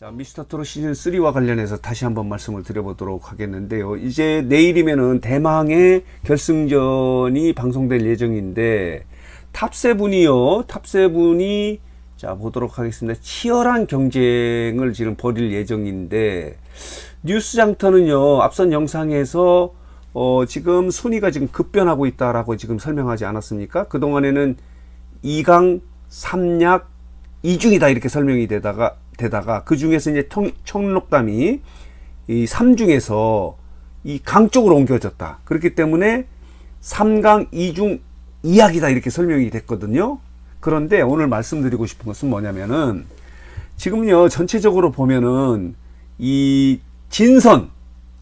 자, 미스터 트롯 시즌 3와 관련해서 다시 한번 말씀을 드려보도록 하겠는데요. 이제 내일이면은 대망의 결승전이 방송될 예정인데 탑세븐이요. 탑세븐이 자, 보도록 하겠습니다. 치열한 경쟁을 지금 벌일 예정인데 뉴스 장터는요. 앞선 영상에서 어, 지금 순위가 지금 급변하고 있다라고 지금 설명하지 않았습니까? 그동안에는 2강, 3약, 2중이다 이렇게 설명이 되다가 되다가 그 중에서 이제 청, 청록담이 이 3중에서 이 강 쪽으로 옮겨졌다. 그렇기 때문에 3강 2중 2약이다 이렇게 설명이 됐거든요. 그런데 오늘 말씀드리고 싶은 것은 뭐냐면은 지금요 전체적으로 보면은 이 진선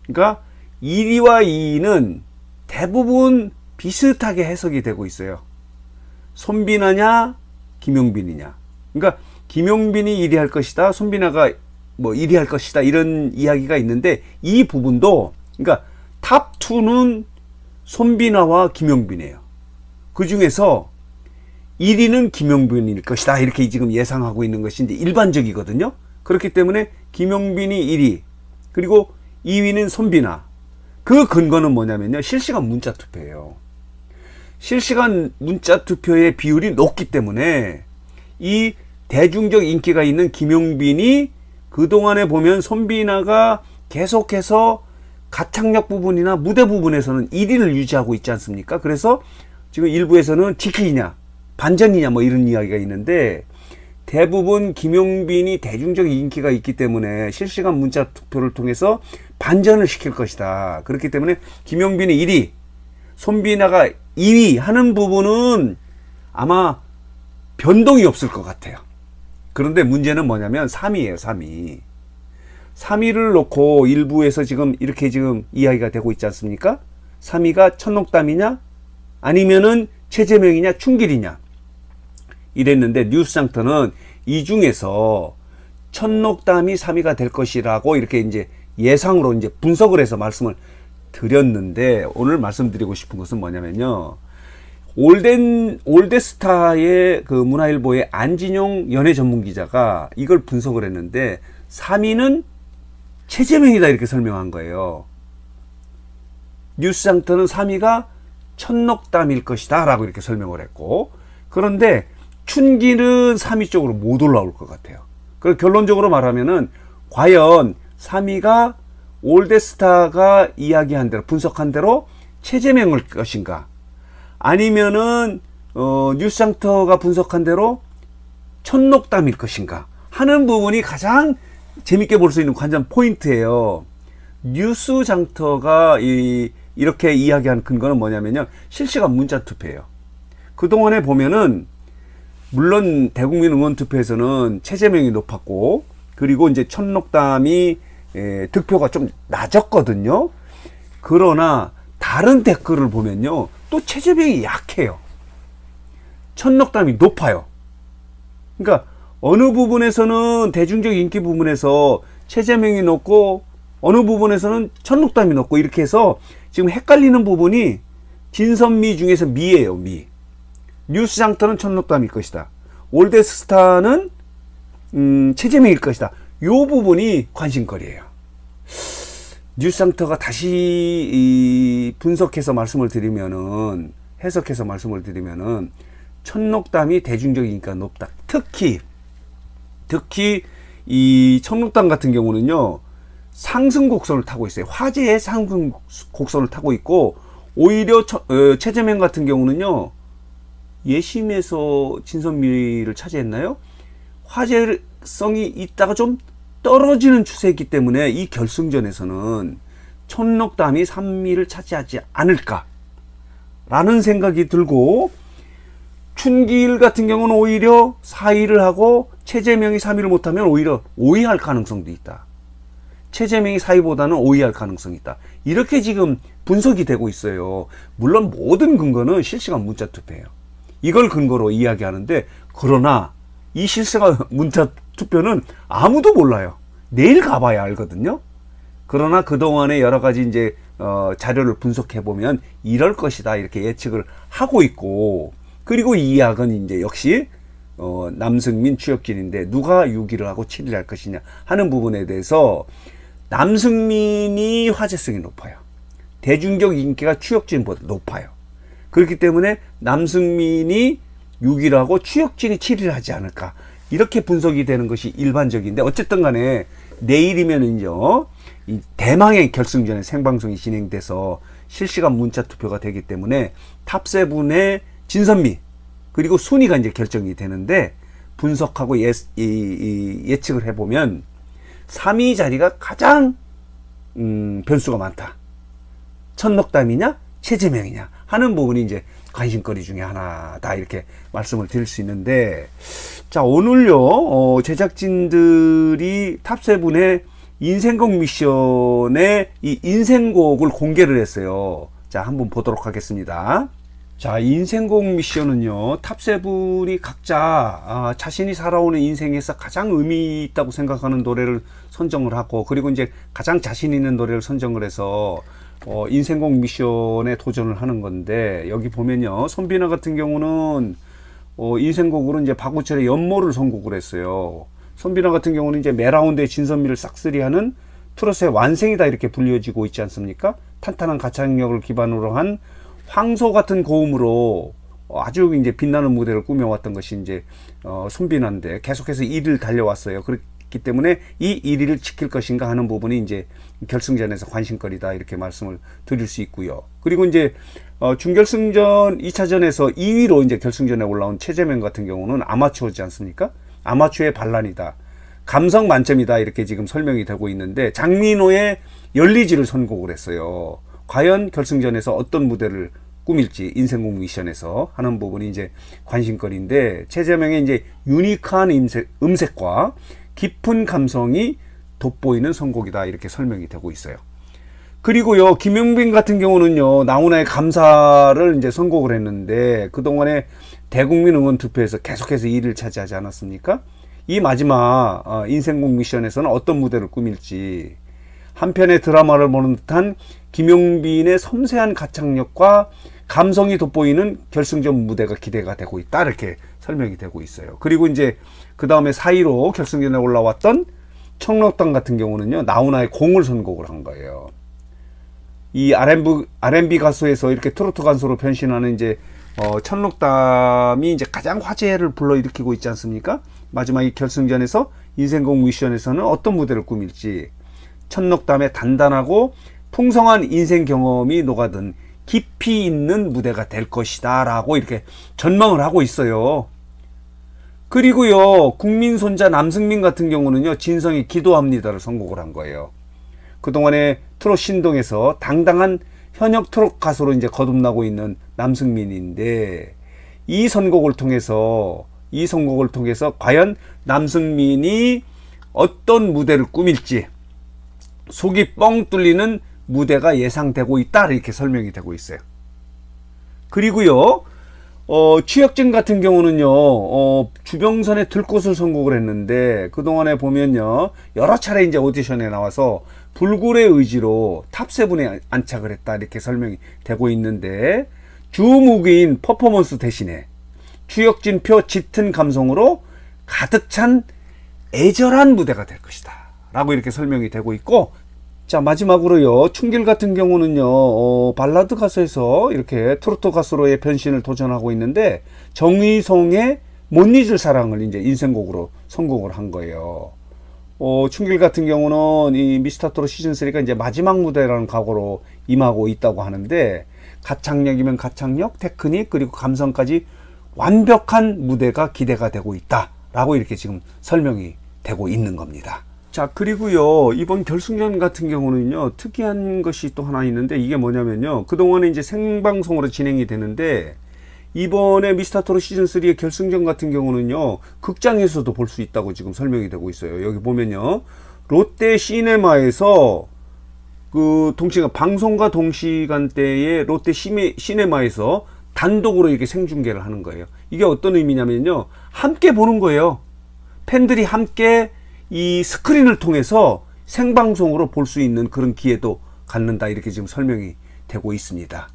그러니까 1위와 2위는 대부분 비슷하게 해석이 되고 있어요. 손빈하냐 김용빈이냐. 그러니까 김용빈이 1위 할 것이다. 손빈아가 뭐 1위 할 것이다. 이런 이야기가 있는데 이 부분도 그러니까 탑 2는 손빈아와 김용빈이에요. 그 중에서 1위는 김용빈일 것이다. 이렇게 지금 예상하고 있는 이제 일반적이거든요. 그렇기 때문에 김용빈이 1위, 그리고 2위는 손빈아. 그 근거는 뭐냐면요. 실시간 문자 투표예요. 실시간 문자 투표의 비율이 높기 때문에 이 대중적 인기가 있는 김용빈이 그동안에 보면 손빈아가 계속해서 가창력 부분이나 무대 부분에서는 1위를 유지하고 있지 않습니까? 그래서 지금 일부에서는 지키냐, 반전이냐 뭐 이런 이야기가 있는데 대부분 김용빈이 대중적 인기가 있기 때문에 실시간 문자 투표를 통해서 반전을 시킬 것이다. 그렇기 때문에 김용빈이 1위, 손빈아가 2위 하는 부분은 아마 변동이 없을 것 같아요. 그런데 문제는 뭐냐면 3위예요, 3위. 3위를 놓고 일부에서 지금 이렇게 지금 이야기가 되고 있지 않습니까? 3위가 천록담이냐? 아니면은 최재명이냐? 충길이냐? 이랬는데 뉴스장터는 이 중에서 천록담이 3위가 될 것이라고 이렇게 이제 예상으로 이제 분석을 해서 말씀을 드렸는데 오늘 말씀드리고 싶은 것은 뭐냐면요. 올덴 올데스타의 그 문화일보의 안진용 연예 전문 기자가 이걸 분석을 했는데 3위는 최재명이다 이렇게 설명한 거예요. 뉴스장터는 3위가 천록담일 것이다 라고 이렇게 설명을 했고 그런데 춘기는 3위 쪽으로 못 올라올 것 같아요. 그 결론적으로 말하면은 과연 3위가 올데스타가 이야기한 대로 분석한 대로 최재명일 것인가 아니면은 어, 뉴스장터가 분석한 대로 천록담일 것인가 하는 부분이 가장 재밌게 볼 수 있는 관전 포인트예요. 뉴스 장터가 이, 이렇게 이야기한 근거는 뭐냐면요. 실시간 문자 투표예요. 그동안에 보면은 물론 대국민 의원 투표에서는 최재명이 높았고 그리고 이제 천록담이 에, 득표가 좀 낮았거든요. 그러나 다른 댓글을 보면요. 또 최재명이 약해요. 천록담이 높아요. 그러니까 어느 부분에서는 대중적 인기 부분에서 최재명이 높고 어느 부분에서는 천록담이 높고 이렇게 해서 지금 헷갈리는 부분이 진선미 중에서 미예요, 미. 뉴스장터는 천록담일 것이다. 올데스타는 음, 최재명일 것이다. 요 부분이 관심거리예요. 뉴스장터가 다시 이 분석해서 말씀을 드리면은 해석해서 말씀을 드리면은 천록담이 대중적 인기가 높다. 특히 특히 이 천록담 같은 경우는요 상승 곡선을 타고 있어요. 화제의 상승 곡선을 타고 있고 오히려 처, 어, 최재명 같은 경우는요 예심에서 진선미를 차지했나요? 화제성이 있다가 좀 떨어지는 추세이기 때문에 이 결승전에서는 천록담이 3위를 차지하지 않을까 라는 생각이 들고 춘길 같은 경우는 오히려 4위를 하고 최재명이 3위를 못하면 오히려 5위 할 가능성도 있다. 최재명이 4위보다는 5위 할 가능성이 있다. 이렇게 지금 분석이 되고 있어요. 물론 모든 근거는 실시간 문자 투표예요. 이걸 근거로 이야기하는데 그러나 이 실시간 문자 투표는 아무도 몰라요. 내일 가봐야 알거든요. 그러나 그동안에 여러 가지 이제 어, 자료를 분석해 보면 이럴 것이다 이렇게 예측을 하고 있고 그리고 이 이야기는 이제 역시 어, 남승민, 추혁진인데 누가 6위를 하고 7위를 할 것이냐 하는 부분에 대해서 남승민이 화제성이 높아요. 대중적 인기가 추혁진보다 높아요. 그렇기 때문에 남승민이 6위를 하고 추혁진이 7위를 하지 않을까. 이렇게 분석이 되는 것이 일반적인데 어쨌든 간에 내일이면은요. 이 대망의 결승전에 생방송이 진행돼서 실시간 문자 투표가 되기 때문에 탑세븐의 진선미 그리고 순위가 이제 결정이 되는데 분석하고 예, 예측을 해보면 3위 자리가 가장 음, 변수가 많다. 천넉담이냐 최재명이냐 하는 부분이 이제 관심거리 중에 하나다 이렇게 말씀을 드릴 수 있는데 자 오늘요 어, 제작진들이 탑세븐의 인생곡 미션의 이 인생곡을 공개를 했어요. 자 한번 보도록 하겠습니다. 자 인생곡 미션은요 탑세븐이 각자 아, 자신이 살아오는 인생에서 가장 의미 있다고 생각하는 노래를 선정을 하고 그리고 이제 가장 자신 있는 노래를 선정을 해서 어, 인생곡 미션에 도전을 하는 건데 여기 보면요 손비나 같은 경우는 어, 인생곡으로 이제 박우철의 연모를 선곡을 했어요. 손비나 같은 경우는 이제 매라운드의 진선미를 싹쓸이하는 트로트의 완성이다 이렇게 불려지고 있지 않습니까? 탄탄한 가창력을 기반으로 한 황소 같은 고음으로 어, 아주 이제 빛나는 무대를 꾸며왔던 것이 이제 어, 손비나인데 계속해서 1위를 달려왔어요. 그렇 기 때문에 이 1위를 지킬 것인가 하는 부분이 이제 결승전에서 관심거리다 이렇게 말씀을 드릴 수 있고요. 그리고 이제 어, 준결승전 2차전에서 2위로 이제 결승전에 올라온 최재명 같은 경우는 아마추어지 않습니까? 아마추어의 반란이다. 감성 만점이다. 이렇게 지금 설명이 되고 있는데 장민호의 열리지를 선곡을 했어요. 과연 결승전에서 어떤 무대를 꾸밀지 인생곡 미션에서 하는 부분이 이제 관심거리인데 최재명의 이제 유니크한 음색, 음색과 깊은 감성이 돋보이는 선곡이다 이렇게 설명이 되고 있어요. 그리고요 김용빈 같은 경우는요 나훈아의 감사를 이제 선곡을 했는데 그 동안에 대국민 응원 투표에서 계속해서 1위를 차지하지 않았습니까? 이 마지막 어, 인생곡 미션에서는 어떤 무대를 꾸밀지 한편의 드라마를 보는 듯한 김용빈의 섬세한 가창력과 감성이 돋보이는 결승전 무대가 기대가 되고 있다 이렇게 설명이 되고 있어요. 그리고 이제 그 다음에 4위로 결승전에 올라왔던 청록당 같은 경우는요 나훈아의 공을 선곡을 한 거예요. 이 R&B, R&B 가수에서 이렇게 트로트 가수로 변신하는 이제 어, 천록담이 이제 가장 화제를 불러일으키고 있지 않습니까? 마지막 이 결승전에서 인생곡 미션에서는 어떤 무대를 꾸밀지 천록담의 단단하고 풍성한 인생 경험이 녹아든 깊이 있는 무대가 될 것이다 라고 이렇게 전망을 하고 있어요. 그리고요 국민 손자 남승민 같은 경우는요 진성이 기도합니다를 선곡을 한 거예요. 그동안에 트롯 신동에서 당당한 현역 트롯 가수로 이제 거듭나고 있는 남승민인데 이 선곡을 통해서 이 선곡을 통해서 과연 남승민이 어떤 무대를 꾸밀지 속이 뻥 뚫리는 무대가 예상되고 있다 이렇게 설명이 되고 있어요. 그리고요 어, 취혁진 같은 경우는요, 어, 주병선의 들꽃을 선곡을 했는데, 그동안에 보면요, 여러 차례 이제 오디션에 나와서 불굴의 의지로 탑세븐에 안착을 했다, 이렇게 설명이 되고 있는데, 주무기인 퍼포먼스 대신에 취혁진표 짙은 감성으로 가득 찬 애절한 무대가 될 것이다. 라고 이렇게 설명이 되고 있고, 자 마지막으로요 충길 같은 경우는요 어, 발라드 가수에서 이렇게 트로트 가수로의 변신을 도전하고 있는데 정의성의 못 잊을 사랑을 이제 인생곡으로 선곡을 한 거예요. 어, 충길 같은 경우는 이 미스터 트롯 시즌 3가 이제 마지막 무대라는 각오로 임하고 있다고 하는데 가창력이면 가창력, 테크닉 그리고 감성까지 완벽한 무대가 기대가 되고 있다 라고 이렇게 지금 설명이 되고 있는 겁니다. 자, 그리고요, 이번 결승전 같은 경우는요, 특이한 것이 또 하나 있는데, 이게 뭐냐면요, 그동안에 이제 생방송으로 진행이 되는데, 이번에 미스터 트롯 시즌3의 결승전 같은 경우는요, 극장에서도 볼 수 있다고 지금 설명이 되고 있어요. 여기 보면요, 롯데 시네마에서, 그, 동시간, 방송과 동시간대에 롯데 시네, 시네마에서 단독으로 이렇게 생중계를 하는 거예요. 이게 어떤 의미냐면요, 함께 보는 거예요. 팬들이 함께 이 스크린을 통해서 생방송으로 볼 수 있는 그런 기회도 갖는다 이렇게 지금 설명이 되고 있습니다.